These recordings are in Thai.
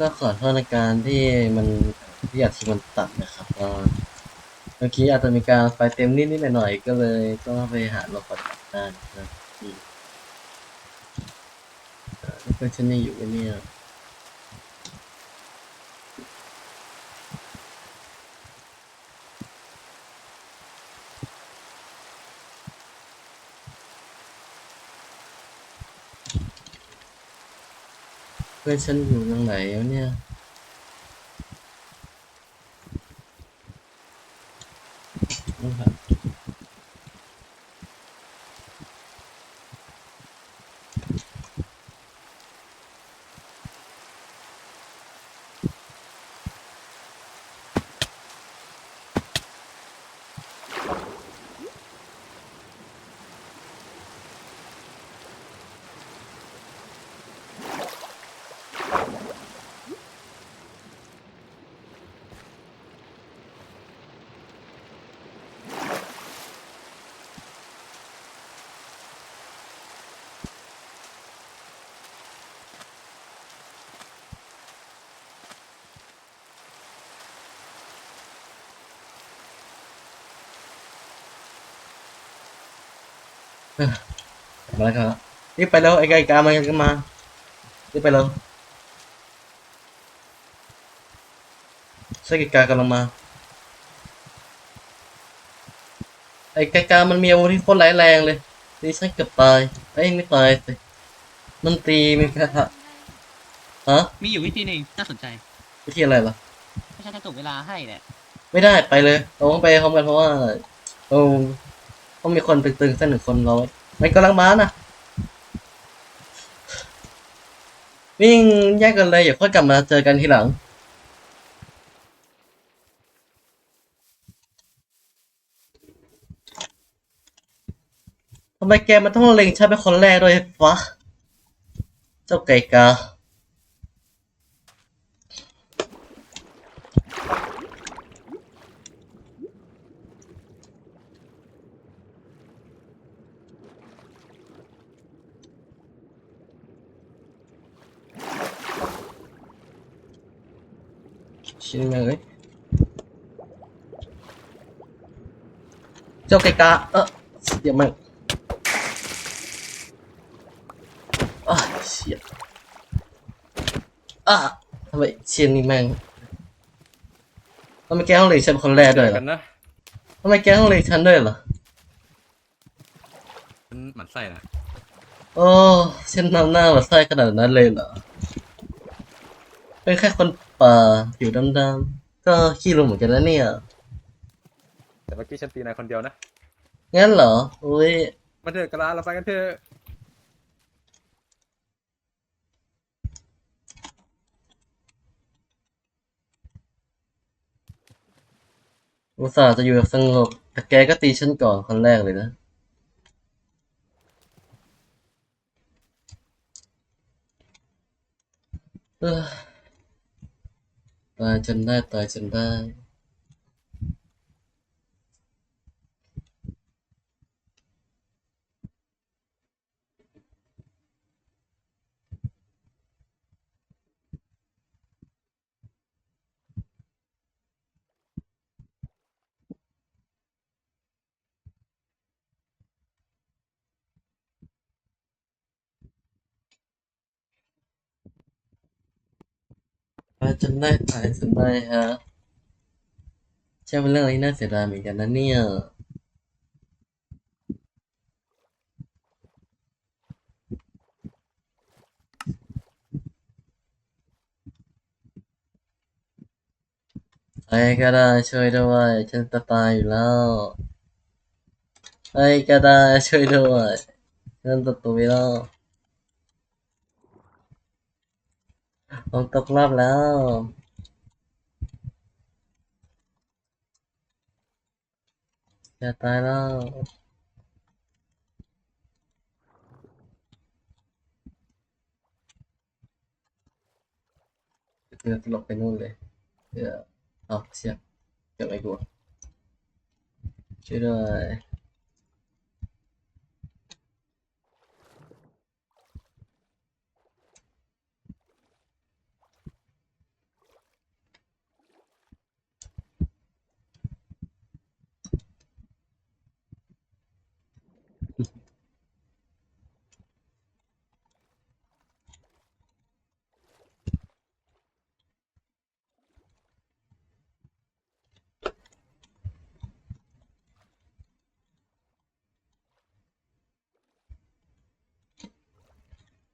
ก็ขอโทษในการที่มันที่อยากที่มันตัดนะครับก็เมื่อกี้อาจจะมีการไฟเต็มนิดนิดหน่อยๆก็เลยต้องไปหาหลบปัดได้นะครับอืมเอ่อแล้วเพื่อนฉันยังอยู่เนี่ย เพื่อนฉันอยู่ตรงไมาแล้วครับรีบไปแล้วไอ้ไก่กามากันมารีบไปแล้วใช่ไก่กากำลังมา ไอ้ไก่กามันมีอาวุธที่โคตรร้ายแรงเลยตีฉันเกือบตายเอ้ยไม่ตายสิมันตีมีแค่ฮะฮะมีอยู่วิธีหนึ่งน่าสนใจวิธีอะไรล่ะไม่ใช่จะถูกเวลาให้เนี่ยไม่ได้ไปเลยเราต้องไปพร้อมกันเพราะว่าเออ ต้องมีคนตึงๆสักหนึ่งคนเราไม่กำลังมานะวิ่งแยกกันเลยอย่าค่อยกลับมาเจอกันทีหลังทำไมแกมันต้องเล็งฉันเป็นคนแรกด้วยวะเจ้าไก่กา ชิ้นเลยเจ้าไก่กาเออเดี๋ยวมันอะเชี่ยอะทำไมเชียนนี่แม่งทำไมแกต้องเล็งฉันเป็นคนแรกด้วยเหรอกันนะทำไมแกต้องเล็งฉันด้วยเหรอมันหมันไส้นะโอ้ฉันนำหน้ามาใส่ขนาดนั้นเลยเหรอเป็นแค่คน ป่าอยู่ดำๆก็ขี้รู้เหมือนกันนะเนี่ย แต่เมื่อกี้ฉันตีนายคนเดียวนะ งั้นเหรอ อุ้ย มาเถอะกระลาเราไปกันเถอะอุตส่าห์จะอยู่แบบสงบ แต่แกก็ตีฉันก่อนคนแรกเลยนะเอ้อตายจนได้ตายจนได้ จนได้ตายจนได้ฮะใช่เป็นเรื่องอะไรที่น่าเสียดายเหมือนกันนะเนี่ยใครก็ได้ช่วยด้วยฉันจะตายอยู่แล้วใครก็ได้ช่วยด้วยฉันจะตุยแล้ว ผมตกรอบแล้ว จะตายแล้วเดี๋ยวตลกไปนู่นเลยเดี๋ยวเอาเสียบเก็บไว้กูช่วยด้วย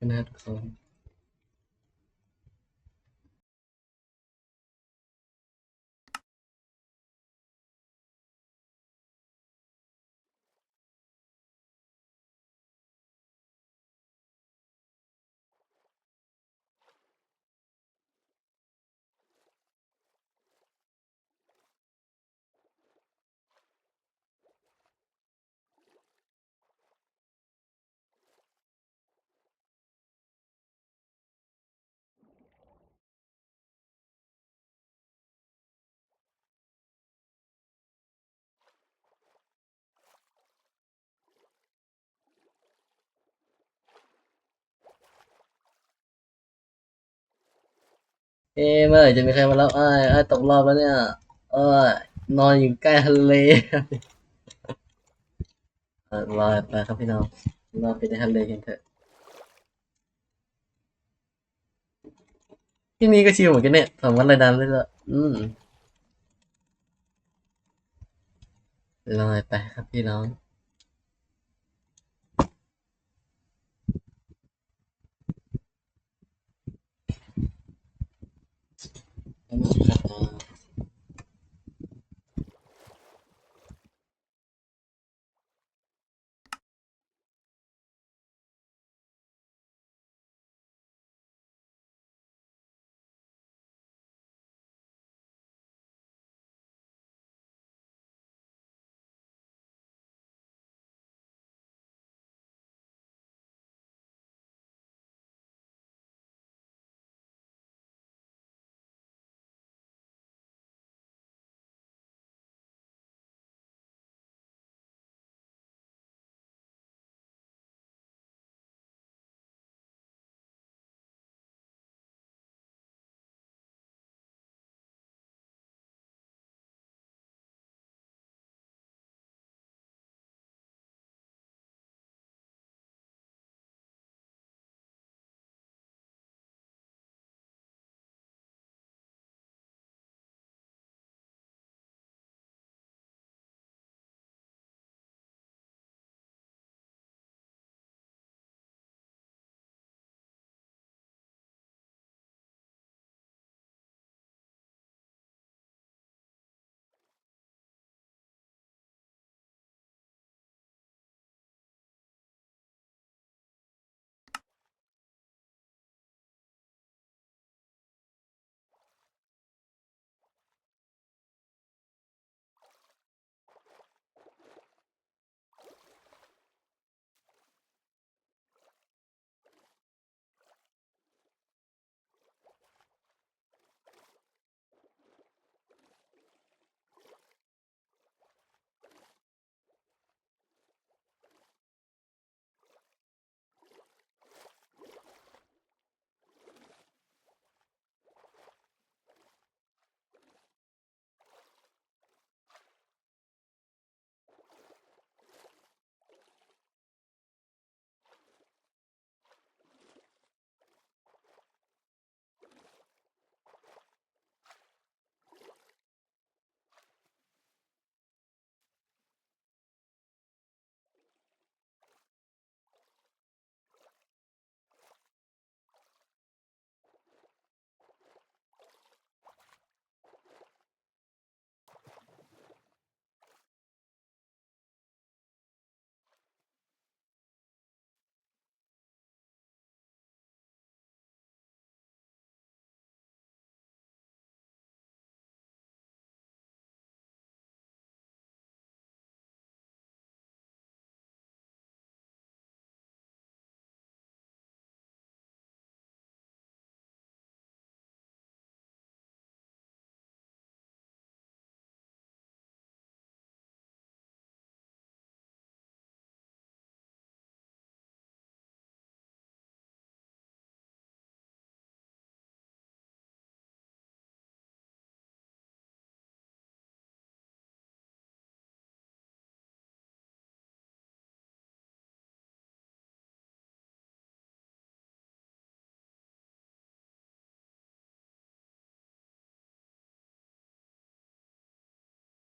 น เอ๊ะเมื่อไหร่จะมีใครมารับอ้ายอ้ตกรอบแล้วเนี่ย เออนอนอยู่ใกล้ทะเลเออรอไปครับพี่น้องรอไปในทะเลกันเถอะที่นี่ก็ชิลเหมือนกันเนี่ยสามารถรดน้ำได้เลยอืมลอยไปครับพี่น้อง and